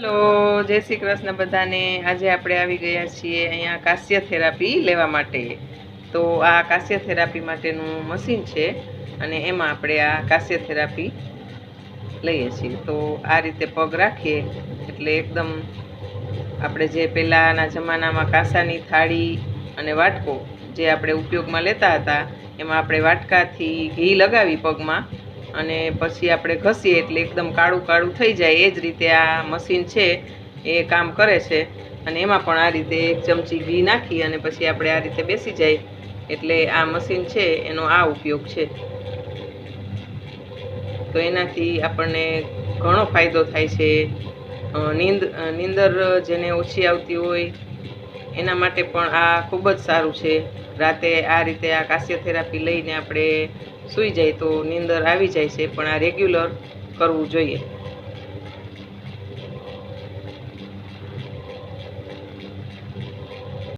Hello, જય શ્રી કૃષ્ણ બધાને. આજે આપણે આવી ગયા છીએ અહીંયા કાશ્ય થેરાપી લેવા માટે. તો આ કાશ્ય થેરાપી માટેનું મશીન છે અને એમાં આપણે આ કાશ્ય થેરાપી લઈએ છીએ. તો આ રીતે પગ રાખીએ એટલે એકદમ આપણે જે પહેલાંના જમાનામાં કાંસાની થાળી અને વાટકો જે આપણે ઉપયોગમાં લેતા હતા, એમાં આપણે વાટકાથી ઘી લગાવી પગમાં અને પછી આપણે ઘસીએ એટલે એકદમ કાળું કાળું થઈ જાય. એ જ રીતે આ મશીન છે, એ કામ કરે છે. અને એમાં પણ આ રીતે એક ચમચી ઘી નાખી અને પછી આપણે આ રીતે બેસી જાય. એટલે આ મશીન છે, એનો આ ઉપયોગ છે. તો એનાથી આપણને ઘણો ફાયદો થાય છે. નીંદ નીંદર જેને ઓછી આવતી હોય એના માટે પણ આ ખૂબ જ સારું છે. રાતે આ રીતે આ કાસ્ય થેરાપી લઈને આપણે સૂઈ જાય તો નીંદર આવી જાય છે, પણ આ રેગ્યુલર કરવું જોઈએ.